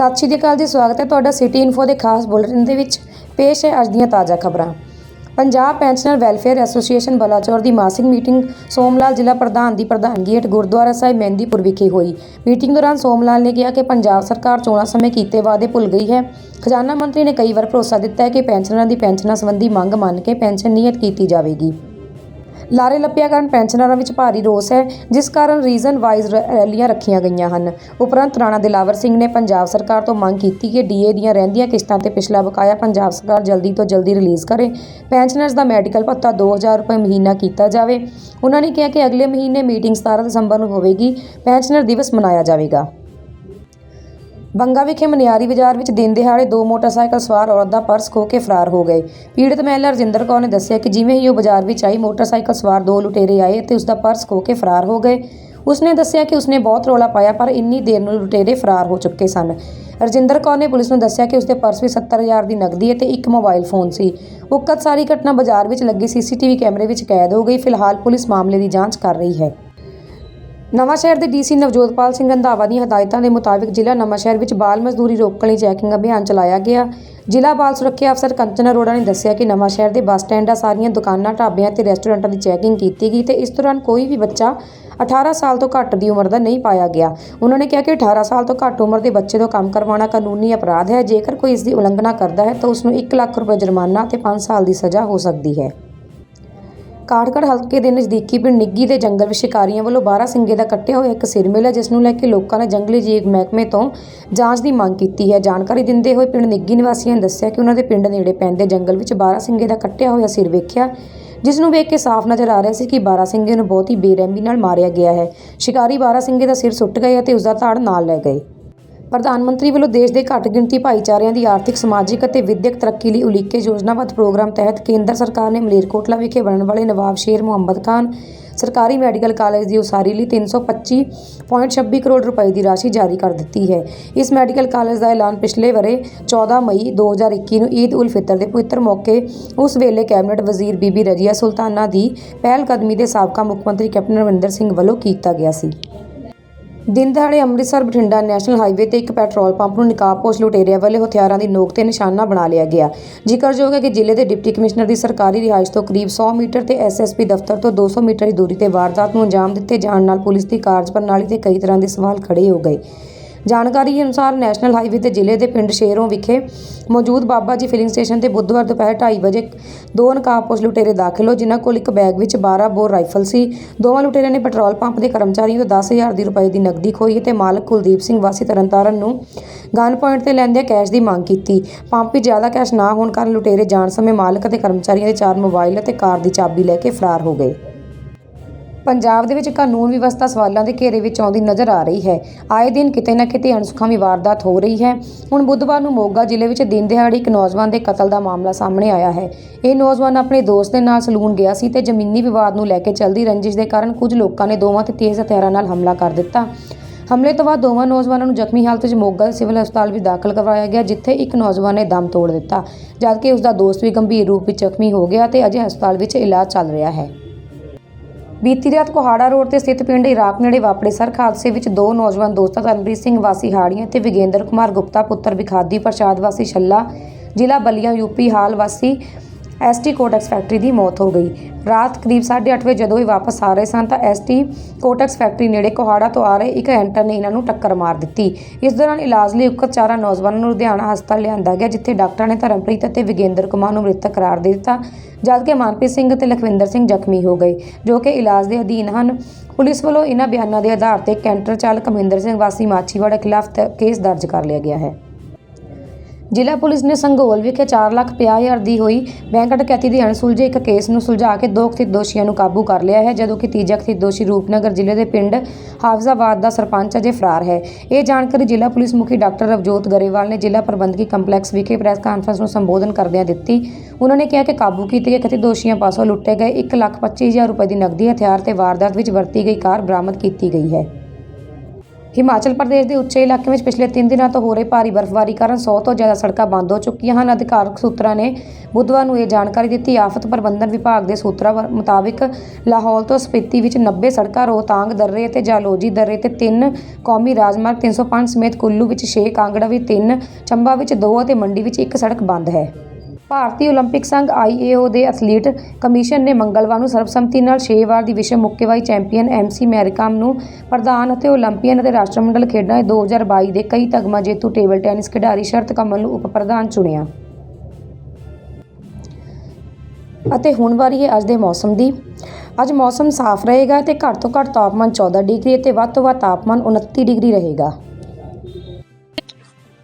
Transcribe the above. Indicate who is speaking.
Speaker 1: ਸਤਿ ਸ਼੍ਰੀ ਅਕਾਲ ਜੀ, ਸਵਾਗਤ ਹੈ ਤੁਹਾਡਾ ਸਿਟੀ ਇਨਫੋ ਦੇ ਖਾਸ ਬੁਲੇਟਿਨ ਦੇ ਵਿੱਚ। ਪੇਸ਼ ਹੈ ਅੱਜ ਦੀਆਂ ਤਾਜ਼ਾ ਖਬਰਾਂ। Punjab pensioner welfare association Balachaur ਦੀ ਮਾਸਿਕ ਮੀਟਿੰਗ ਸੋਮਲਾਲ ਜ਼ਿਲ੍ਹਾ ਪ੍ਰਧਾਨ ਦੀ ਪ੍ਰਧਾਨਗੀ ਹੇਠ ਗੁਰਦੁਆਰਾ ਸਾਹਿਬ ਮਹਿੰਦੀਪੁਰ ਵਿਖੇ ਹੋਈ। ਮੀਟਿੰਗ ਦੌਰਾਨ ਸੋਮਲਾਲ ਨੇ ਕਿਹਾ ਕਿ ਪੰਜਾਬ ਸਰਕਾਰ ਚੋਣਾਂ ਸਮੇਂ ਕੀਤੇ ਵਾਅਦੇ ਭੁੱਲ ਗਈ ਹੈ। ਖਜ਼ਾਨਾ ਮੰਤਰੀ ਨੇ ਕਈ ਵਾਰ ਭਰੋਸਾ ਦਿੱਤਾ ਹੈ ਕਿ ਪੈਨਸ਼ਨਰਾਂ ਦੀ ਪੈਨਸ਼ਨਾਂ ਸੰਬੰਧੀ ਮੰਗ ਮੰਨ ਕੇ ਪੈਨਸ਼ਨ ਨਿਯਤ ਕੀਤੀ ਜਾਵੇਗੀ। ਲਾਰੇ ਲੱਪਿਆ ਕਾਰਨ ਪੈਨਸ਼ਨਰਾਂ ਵਿੱਚ ਭਾਰੀ ਰੋਸ ਹੈ, ਜਿਸ ਕਾਰਨ ਰੀਜ਼ਨ ਵਾਈਜ਼ ਰੈਲੀਆਂ ਰੱਖੀਆਂ ਗਈਆਂ ਹਨ। ਉਪਰੰਤ ਰਾਣਾ ਦਿਲਾਵਰ ਸਿੰਘ ਨੇ ਪੰਜਾਬ ਸਰਕਾਰ ਤੋਂ ਮੰਗ ਕੀਤੀ ਕਿ ਡੀਏ ਦੀਆਂ ਰਹਿੰਦੀਆਂ ਕਿਸ਼ਤਾਂ ਤੇ ਪਿਛਲਾ ਬਕਾਇਆ ਪੰਜਾਬ ਸਰਕਾਰ ਜਲਦੀ ਤੋਂ ਜਲਦੀ ਰਿਲੀਜ਼ ਕਰੇ। ਪੈਨਸ਼ਨਰਸ ਦਾ ਮੈਡੀਕਲ ਭੱਤਾ 2000 ਰੁਪਏ ਮਹੀਨਾ ਕੀਤਾ ਜਾਵੇ। ਉਹਨਾਂ ਨੇ ਕਿਹਾ ਕਿ ਅਗਲੇ ਮਹੀਨੇ ਮੀਟਿੰਗ 17 ਦਸੰਬਰ ਨੂੰ ਹੋਵੇਗੀ। ਪੈਨਸ਼ਨਰ ਦਿਵਸ ਮਨਾਇਆ ਜਾਵੇਗਾ। ਬੰਗਾ ਵਿਖੇ ਮਨਿਆਰੀ ਬਾਜ਼ਾਰ ਵਿੱਚ ਦਿਨ ਦਿਹਾੜੇ ਦੋ ਮੋਟਰਸਾਈਕਲ ਸਵਾਰ ਔਰਤ ਦਾ ਪਰਸ ਖੋਹ ਕੇ ਫਰਾਰ ਹੋ ਗਏ। ਪੀੜਤ ਮਹਿਲਾ ਰਜਿੰਦਰ ਕੌਰ ਨੇ ਦੱਸਿਆ ਕਿ ਜਿਵੇਂ ਹੀ ਉਹ ਬਾਜ਼ਾਰ ਵਿੱਚ ਆਈ, ਮੋਟਰਸਾਈਕਲ ਸਵਾਰ ਦੋ ਲੁਟੇਰੇ ਆਏ ਅਤੇ ਉਸ ਦਾ ਪਰਸ ਖੋਹ ਕੇ ਫਰਾਰ ਹੋ ਗਏ। ਉਸਨੇ ਦੱਸਿਆ ਕਿ ਉਸਨੇ ਬਹੁਤ ਰੌਲਾ ਪਾਇਆ, ਪਰ ਇੰਨੀ ਦੇਰ ਨੂੰ ਲੁਟੇਰੇ ਫਰਾਰ ਹੋ ਚੁੱਕੇ ਸਨ। ਰਜਿੰਦਰ ਕੌਰ ਨੇ ਪੁਲਿਸ ਨੂੰ ਦੱਸਿਆ ਕਿ ਉਸਦੇ ਪਰਸ ਵਿੱਚ 70000 ਦੀ ਨਕਦੀ ਅਤੇ ਇੱਕ ਮੋਬਾਈਲ ਫੋਨ ਸੀ। ਉਕਤ ਸਾਰੀ ਘਟਨਾ ਬਾਜ਼ਾਰ ਵਿੱਚ ਲੱਗੇ ਸੀਸੀਟੀਵੀ ਕੈਮਰੇ ਵਿੱਚ ਕੈਦ ਹੋ ਗਈ। ਫਿਲਹਾਲ ਪੁਲਿਸ ਮਾਮਲੇ ਦੀ ਜਾਂਚ ਕਰ ਰਹੀ ਹੈ। ਨਵਾਂਸ਼ਹਿਰ ਦੇ ਡੀਸੀ ਨਵਜੋਤਪਾਲ ਸਿੰਘ ਰੰਧਾਵਾ ਦੀਆਂ ਹਦਾਇਤਾਂ ਦੇ ਮੁਤਾਬਿਕ ਜ਼ਿਲ੍ਹਾ ਨਵਾਂਸ਼ਹਿਰ ਵਿੱਚ ਬਾਲ ਮਜ਼ਦੂਰੀ ਰੋਕਣ ਲਈ ਚੈਕਿੰਗ ਅਭਿਆਨ ਚਲਾਇਆ ਗਿਆ। ਜ਼ਿਲ੍ਹਾ ਬਾਲ ਸੁਰੱਖਿਆ ਅਫਸਰ ਕੰਚਨ ਅਰੋੜਾ ਨੇ ਦੱਸਿਆ ਕਿ ਨਵਾਂਸ਼ਹਿਰ ਦੇ ਬੱਸ ਸਟੈਂਡਾਂ ਸਾਰੀਆਂ ਦੁਕਾਨਾਂ, ਢਾਬਿਆਂ ਤੇ ਰੈਸਟੋਰੈਂਟਾਂ ਦੀ ਚੈਕਿੰਗ ਕੀਤੀ ਗਈ ਤੇ ਇਸ ਦੌਰਾਨ ਕੋਈ ਵੀ ਬੱਚਾ 18 ਸਾਲ ਤੋਂ ਘੱਟ ਦੀ ਉਮਰ ਦਾ ਨਹੀਂ ਪਾਇਆ ਗਿਆ। ਉਹਨਾਂ ਨੇ ਕਿਹਾ ਕਿ 18 ਸਾਲ ਤੋਂ ਘੱਟ ਉਮਰ ਦੇ ਬੱਚੇ ਤੋਂ ਕੰਮ ਕਰਵਾਉਣਾ ਕਾਨੂੰਨੀ ਅਪਰਾਧ ਹੈ। ਜੇਕਰ ਕੋਈ ਇਸ ਦੀ ਉਲੰਘਣਾ ਕਰਦਾ ਹੈ ਤਾਂ ਉਸ ਨੂੰ 1 ਲੱਖ ਰੁਪਏ ਜੁਰਮਾਨਾ ਤੇ 5 ਸਾਲ ਦੀ ਸਜ਼ਾ ਹੋ ਸਕਦੀ ਹੈ। ਕਾਠਗੜ ਹਲਕੇ ਦੇ ਨਜ਼ਦੀਕੀ ਪਿੰਡ ਨਿੱਗੀ ਦੇ ਜੰਗਲ ਵਿੱਚ ਸ਼ਿਕਾਰੀਆਂ ਵੱਲੋਂ 12 ਸਿੰਗੇ ਦਾ ਕੱਟਿਆ ਹੋਇਆ ਇੱਕ ਸਿਰ ਮਿਲਿਆ ਜਿਸ ਨੂੰ ਲੈ ਕੇ ਲੋਕਾਂ ਨੇ ਜੰਗਲੀ ਜੀਵ ਮਹਿਕਮੇ ਤੋਂ ਜਾਂਚ ਦੀ ਮੰਗ ਕੀਤੀ ਹੈ। ਜਾਣਕਾਰੀ ਦਿੰਦੇ ਹੋਏ ਪਿੰਡ ਨਿੱਗੀ ਨਿਵਾਸੀਆਂ ਨੇ ਦੱਸਿਆ ਕਿ ਉਹਨਾਂ ਦੇ ਪਿੰਡ ਨੇੜੇ ਪੈਂਦੇ ਜੰਗਲ ਵਿੱਚ 12 ਸਿੰਗੇ ਦਾ ਕੱਟਿਆ ਹੋਇਆ ਸਿਰ ਵੇਖਿਆ, ਜਿਸ ਨੂੰ ਵੇਖ ਕੇ ਸਾਫ਼ ਨਜ਼ਰ ਆ ਰਿਹਾ ਸੀ ਕਿ 12 ਸਿੰਗੇ ਨੂੰ ਬਹੁਤ ਹੀ ਬੇਰਹਿਮੀ ਨਾਲ ਮਾਰਿਆ ਗਿਆ ਹੈ। ਸ਼ਿਕਾਰੀ 12 ਸਿੰਗੇ ਦਾ ਸਿਰ ਸੁੱਟ ਗਏ ਅਤੇ ਉਸ ਦਾ ਧੜ ਨਾਲ ਲੈ ਗਏ। ਪ੍ਰਧਾਨ ਮੰਤਰੀ ਵੱਲੋਂ ਦੇਸ਼ ਦੇ ਘੱਟ ਗਿਣਤੀ ਭਾਈਚਾਰਿਆਂ ਦੀ ਆਰਥਿਕ, ਸਮਾਜਿਕ ਅਤੇ ਵਿਦਿਅਕ ਤਰੱਕੀ ਲਈ ਉਲੀਕੇ ਯੋਜਨਾਬੱਧ ਪ੍ਰੋਗਰਾਮ ਤਹਿਤ ਕੇਂਦਰ ਸਰਕਾਰ ਨੇ ਮਲੇਰਕੋਟਲਾ ਵਿਖੇ ਬਣਨ ਵਾਲੇ ਨਵਾਬ ਸ਼ੇਰ ਮੁਹੰਮਦ ਖਾਨ ਸਰਕਾਰੀ ਮੈਡੀਕਲ ਕਾਲਜ ਦੀ ਉਸਾਰੀ ਲਈ 325.26 ਕਰੋੜ ਰੁਪਏ ਦੀ ਰਾਸ਼ੀ ਜਾਰੀ ਕਰ ਦਿੱਤੀ ਹੈ। ਇਸ ਮੈਡੀਕਲ ਕਾਲਜ ਦਾ ਐਲਾਨ ਪਿਛਲੇ ਵਰੇ 14 ਮਈ 2021 ਨੂੰ ਈਦ ਉਲ ਫਿਤਰ ਦੇ ਪਵਿੱਤਰ ਮੌਕੇ ਉਸ ਵੇਲੇ ਕੈਬਨਿਟ ਵਜ਼ੀਰ ਬੀਬੀ ਰਜੀਆ ਸੁਲਤਾਨਾ ਦੀ ਪਹਿਲਕਦਮੀ ਦੇ ਸਾਬਕਾ ਮੁੱਖ ਮੰਤਰੀ ਕੈਪਟਨ ਅਮਰਿੰਦਰ ਸਿੰਘ ਵੱਲੋਂ ਕੀਤਾ ਗਿਆ ਸੀ। ਦਿਨ ਦਿਹਾੜੇ ਅੰਮ੍ਰਿਤਸਰ ਬਠਿੰਡਾ ਨੈਸ਼ਨਲ ਹਾਈਵੇ ਤੇ ਇੱਕ ਪੈਟਰੋਲ ਪੰਪ ਨੂੰ ਨਕਾਬਪੋਸ਼ ਲੁਟੇਰਿਆਂ ਵੱਲੋਂ ਹਥਿਆਰਾਂ ਦੀ ਨੋਕ ਤੇ ਨਿਸ਼ਾਨਾ ਬਣਾ ਲਿਆ ਗਿਆ। ਜ਼ਿਕਰਯੋਗ ਹੈ ਕਿ ਜ਼ਿਲ੍ਹੇ ਦੇ ਡਿਪਟੀ ਕਮਿਸ਼ਨਰ ਦੀ ਸਰਕਾਰੀ ਰਿਹਾਇਸ਼ ਤੋਂ ਕਰੀਬ 100 ਮੀਟਰ ਤੇ ਐਸਐਸਪੀ ਦਫ਼ਤਰ ਤੋਂ 200 ਮੀਟਰ ਦੀ ਦੂਰੀ ਤੇ ਵਾਰਦਾਤ ਨੂੰ ਅੰਜਾਮ ਦਿੱਤੇ ਜਾਣ ਨਾਲ ਪੁਲਿਸ ਦੀ ਕਾਰਜ ਪ੍ਰਣਾਲੀ ਤੇ ਕਈ ਤਰ੍ਹਾਂ ਦੇ ਸਵਾਲ ਖੜੇ ਹੋ ਗਏ। ਜਾਣਕਾਰੀ ਅਨੁਸਾਰ ਨੈਸ਼ਨਲ ਹਾਈਵੇ ਤੇ ਜ਼ਿਲ੍ਹੇ ਦੇ ਪਿੰਡ ਸ਼ੇਰੋਂ ਵਿਖੇ ਮੌਜੂਦ ਬਾਬਾ ਜੀ ਫਿਲਿੰਗ ਸਟੇਸ਼ਨ ਤੇ ਬੁੱਧਵਾਰ ਦੁਪਹਿਰ 2:30 ਵਜੇ ਦੋ ਨਕਾਬਪੋਸ਼ ਲੁਟੇਰੇ ਦਾਖਲ ਹੋ ਜਿਨ੍ਹਾਂ ਕੋਲ ਇੱਕ ਬੈਗ ਵਿੱਚ 12 ਬੋਰ ਰਾਈਫਲ ਸੀ। ਦੋਵਾਂ ਲੁਟੇਰਿਆਂ ਨੇ ਪੈਟਰੋਲ ਪੰਪ ਦੇ ਕਰਮਚਾਰੀਆਂ ਤੋਂ 10000 ਦੀ ਰੁਪਏ ਦੀ ਨਕਦੀ ਖੋਹੀ ਤੇ ਮਾਲਕ ਕੁਲਦੀਪ ਸਿੰਘ ਵਾਸੀ ਤਰਨਤਾਰਨ ਨੂੰ ਗਨ ਪੁਆਇੰਟ ਤੇ ਲੈਂਦੇ ਕੈਸ਼ ਦੀ ਮੰਗ ਕੀਤੀ। ਪੰਪ ਵਿੱਚ ਜ਼ਿਆਦਾ ਕੈਸ਼ ਨਾ ਹੋਣ ਕਾਰਨ ਲੁਟੇਰੇ ਜਾਣ ਸਮੇਂ ਮਾਲਕ ਅਤੇ ਕਰਮਚਾਰੀਆਂ ਦੇ ਚਾਰ ਮੋਬਾਈਲ ਅਤੇ ਕਾਰ ਦੀ ਚਾਬੀ ਲੈ ਕੇ ਫਰਾਰ ਹੋ ਗਏ। ਪੰਜਾਬ ਦੇ ਵਿੱਚ ਕਾਨੂੰਨ ਵਿਵਸਥਾ ਸਵਾਲਾਂ ਦੇ ਘੇਰੇ ਵਿੱਚ ਆਉਂਦੀ ਨਜ਼ਰ ਆ ਰਹੀ ਹੈ। ਆਏ ਦਿਨ ਕਿਤੇ ਨਾ ਕਿਤੇ ਅਣਸੁਖਾਵੀ ਵਾਰਦਾਤ ਹੋ ਰਹੀ ਹੈ। ਹੁਣ ਬੁੱਧਵਾਰ ਨੂੰ ਮੋਗਾ ਜ਼ਿਲ੍ਹੇ ਵਿੱਚ ਦਿਨ ਦਿਹਾੜੀ ਇੱਕ ਨੌਜਵਾਨ ਦੇ ਕਤਲ ਦਾ ਮਾਮਲਾ ਸਾਹਮਣੇ ਆਇਆ ਹੈ। ਇਹ ਨੌਜਵਾਨ ਆਪਣੇ ਦੋਸਤ ਦੇ ਨਾਲ ਸਲੂਨ ਗਿਆ ਸੀ ਤੇ ਜ਼ਮੀਨੀ ਵਿਵਾਦ ਨੂੰ ਲੈ ਕੇ ਚੱਲਦੀ ਰੰਜਿਸ਼ ਦੇ ਕਾਰਨ ਕੁਝ ਲੋਕਾਂ ਨੇ ਦੋਵਾਂ ਤੇ ਤੇਜ਼ ਹਥਿਆਰਾਂ ਨਾਲ ਹਮਲਾ ਕਰ ਦਿੱਤਾ। ਹਮਲੇ ਤੋਂ ਬਾਅਦ ਦੋਵਾਂ ਨੌਜਵਾਨਾਂ ਨੂੰ ਜ਼ਖਮੀ ਹਾਲਤ ਵਿੱਚ ਮੋਗਾ ਦੇ ਸਿਵਲ ਹਸਪਤਾਲ ਵਿੱਚ ਦਾਖਲ ਕਰਵਾਇਆ ਗਿਆ, ਜਿੱਥੇ ਇੱਕ ਨੌਜਵਾਨ ਨੇ ਦਮ ਤੋੜ ਦਿੱਤਾ, ਜਦਕਿ ਉਸ ਦਾ ਦੋਸਤ ਵੀ ਗੰਭੀਰ ਰੂਪ ਵਿੱਚ ਜ਼ਖਮੀ ਹੋ ਗਿਆ ਤੇ ਅਜੇ ਹਸਪਤਾਲ ਵਿੱਚ ਇਲਾਜ ਚੱਲ ਰਿਹਾ ਹੈ। ਬੀਤੀ ਰਾਤ ਕੋਹਾੜਾ ਰੋਡ ਤੇ ਸਥਿਤ ਪਿੰਡ ਇਰਾਕ ਨੇੜੇ ਵਾਪਰੇ ਸੜਕ ਹਾਦਸੇ ਵਿੱਚ ਦੋ ਨੌਜਵਾਨ ਦੋਸਤਾਂ ਤਰਨਪ੍ਰੀਤ ਸਿੰਘ ਵਾਸੀ ਹਾੜੀਆਂ ਤੇ ਵਿਗੇਂਦਰ ਕੁਮਾਰ ਗੁਪਤਾ ਪੁੱਤਰ ਵਿਖਾਦੀ ਪ੍ਰਸ਼ਾਦ ਵਾਸੀ ਛੱਲਾ, ਜ਼ਿਲ੍ਹਾ ਬਲੀਆਂ, ਯੂਪੀ ਹਾਲ ਵਾਸੀ ਐਸਟੀ ਕੋਟੈਕਸ ਫੈਕਟਰੀ ਦੀ ਮੌਤ ਹੋ ਗਈ। ਰਾਤ ਕਰੀਬ 8:30 ਵਜੇ ਜਦੋਂ ਇਹ ਵਾਪਸ ਆ ਰਹੇ ਸਨ ਤਾਂ ਐਸਟੀ ਕੋਟੈਕਸ ਫੈਕਟਰੀ ਨੇੜੇ ਕੋਹਾੜਾ ਤੋਂ ਆ ਰਹੇ ਇੱਕ ਐਂਟਰ ਨੇ ਇਹਨਾਂ ਨੂੰ ਟੱਕਰ ਮਾਰ ਦਿੱਤੀ। ਇਸ ਦੌਰਾਨ ਇਲਾਜ ਲਈ ਉਕਤ ਚਾਰਾਂ ਨੌਜਵਾਨਾਂ ਨੂੰ ਲੁਧਿਆਣਾ ਹਸਪਤਾਲ ਲਿਆਂਦਾ ਗਿਆ, ਜਿੱਥੇ ਡਾਕਟਰਾਂ ਨੇ ਧਰਮਪ੍ਰੀਤ ਅਤੇ ਵਿਗੇਂਦਰ ਕੁਮਾਰ ਨੂੰ ਮ੍ਰਿਤਕ ਕਰਾਰ ਦੇ ਦਿੱਤਾ, ਜਦਕਿ ਮਨਪ੍ਰੀਤ ਸਿੰਘ ਅਤੇ ਲਖਵਿੰਦਰ ਸਿੰਘ ਜ਼ਖਮੀ ਹੋ ਗਏ, ਜੋ ਕਿ ਇਲਾਜ ਦੇ ਅਧੀਨ ਹਨ। ਪੁਲਿਸ ਵੱਲੋਂ ਇਹਨਾਂ ਬਿਆਨਾਂ ਦੇ ਆਧਾਰ ਤੇ ਕੈਂਟਰ ਚਾਲਕ ਮਹਿੰਦਰ ਸਿੰਘ ਵਾਸੀ ਮਾਛੀਵਾੜਾ ਖਿਲਾਫ ਕੇਸ ਦਰਜ ਕਰ ਲਿਆ ਗਿਆ ਹੈ। ਜ਼ਿਲ੍ਹਾ ਪੁਲਿਸ ਨੇ ਸੰਗੋਲ ਵਿਖੇ 4,50,000 ਦੀ ਹੋਈ ਬੈਂਕ ਡਕੈਤੀ ਦੇ ਅਣਸੁਲਝੇ ਇੱਕ ਕੇਸ ਨੂੰ ਸੁਲਝਾ ਕੇ ਦੋ ਕਥਿਤ ਦੋਸ਼ੀਆਂ ਨੂੰ ਕਾਬੂ ਕਰ ਲਿਆ ਹੈ ਜਦੋਂ ਕਿ ਤੀਜਾ ਕਥਿਤ ਦੋਸ਼ੀ ਰੂਪਨਗਰ ਜ਼ਿਲ੍ਹੇ ਦੇ ਪਿੰਡ ਹਾਫਜ਼ਾਬਾਦ ਦਾ ਸਰਪੰਚ ਅਜੇ ਫਰਾਰ ਹੈ। ਇਹ ਜਾਣਕਾਰੀ ਜ਼ਿਲ੍ਹਾ ਪੁਲਿਸ ਮੁਖੀ ਡਾਕਟਰ ਰਵਜੋਤ ਗਰੇਵਾਲ ਨੇ ਜ਼ਿਲ੍ਹਾ ਪ੍ਰਬੰਧਕੀ ਕੰਪਲੈਕਸ ਵਿਖੇ ਪ੍ਰੈਸ ਕਾਨਫਰੰਸ ਨੂੰ ਸੰਬੋਧਨ ਕਰਦਿਆਂ ਦਿੱਤੀ। ਉਹਨਾਂ ਨੇ ਕਿਹਾ ਕਿ ਕਾਬੂ ਕੀਤੇ ਗਏ ਕਥਿਤ ਦੋਸ਼ੀਆਂ ਪਾਸੋਂ ਲੁੱਟੇ ਗਏ 1,25,000 ਰੁਪਏ ਦੀ ਨਕਦੀ ਹਥਿਆਰ ਤੇ ਵਾਰਦਾਤ ਵਿੱਚ ਵਰਤੀ ਗਈ ਕਾਰ ਬਰਾਮਦ ਕੀਤੀ ਗਈ ਹੈ। ਹਿਮਾਚਲ ਪ੍ਰਦੇਸ਼ ਦੇ ਉੱਚੇ ਇਲਾਕੇ ਵਿੱਚ ਪਿਛਲੇ 3 ਦਿਨਾਂ ਤੋਂ ਹੋ ਰਹੀ ਭਾਰੀ ਬਰਫ਼ਬਾਰੀ ਕਾਰਨ 100 ਤੋਂ ਜ਼ਿਆਦਾ ਸੜਕਾਂ ਬੰਦ ਹੋ ਚੁੱਕੀਆਂ ਹਨ। ਅਧਿਕਾਰਕ ਸੂਤਰਾਂ ਨੇ ਬੁੱਧਵਾਰ ਨੂੰ ਇਹ ਜਾਣਕਾਰੀ ਦਿੱਤੀ। ਆਫਤ ਪ੍ਰਬੰਧਨ ਵਿਭਾਗ ਦੇ ਸੂਤਰਾਂ ਮੁਤਾਬਕ ਲਾਹੌਰ ਤੋਂ ਸਪੀਤੀ ਵਿੱਚ 90 ਸੜਕਾਂ ਰੋਹਤਾਂਗ, ਦਰਰੇ ਅਤੇ ਜਾਲੋਜੀ, ਦਰਰੇ ਤੇ 3 ਕੌਮੀ ਰਾਜਮਾਰਗ 305 ਸਮੇਤ ਕੁੱਲੂ ਵਿੱਚ 6 ਕਾਂਗੜਾ ਵੀ 3 ਚੰਬਾ ਵਿੱਚ 2 ਅਤੇ ਮੰਡੀ ਵਿੱਚ 1 ਸੜਕ ਬੰਦ ਹੈ। ਭਾਰਤੀ ਓਲੰਪਿਕ ਸੰਘ ਆਈਏਓ ਦੇ ਐਥਲੀਟ ਕਮਿਸ਼ਨ ਨੇ ਮੰਗਲਵਾਰ ਨੂੰ ਸਰਬਸੰਮਤੀ ਨਾਲ 6 ਵਾਰ ਦੀ ਵਿਸ਼ਵ ਮੁੱਕੇਬਾਜ਼ੀ ਚੈਂਪੀਅਨ ਐਮਸੀ ਮੈਰੀਕਾਮ ਨੂੰ ਪ੍ਰਧਾਨ ਅਤੇ ਓਲੰਪੀਅਨ ਅਤੇ ਰਾਸ਼ਟਰਮੰਡਲ ਖੇਡਾਂ 2022 ਦੇ ਕਈ ਤਗਮਾ ਜੇਤੂ ਟੇਬਲ ਟੈਨਿਸ ਖਿਡਾਰੀ ਸ਼ਰਤ ਕਮਲ ਨੂੰ ਉਪ ਪ੍ਰਧਾਨ ਚੁਣਿਆ। ਅਤੇ ਹੁਣ ਵਾਰੀ ਹੈ ਅੱਜ ਦੇ ਮੌਸਮ ਦੀ। ਅੱਜ ਮੌਸਮ ਸਾਫ਼ ਰਹੇਗਾ ਤੇ ਘੱਟ ਤੋਂ ਘੱਟ ਤਾਪਮਾਨ 14 ਡਿਗਰੀ ਅਤੇ ਵੱਧ ਤੋਂ ਵੱਧ ਤਾਪਮਾਨ 29 ਡਿਗਰੀ ਰਹੇਗਾ।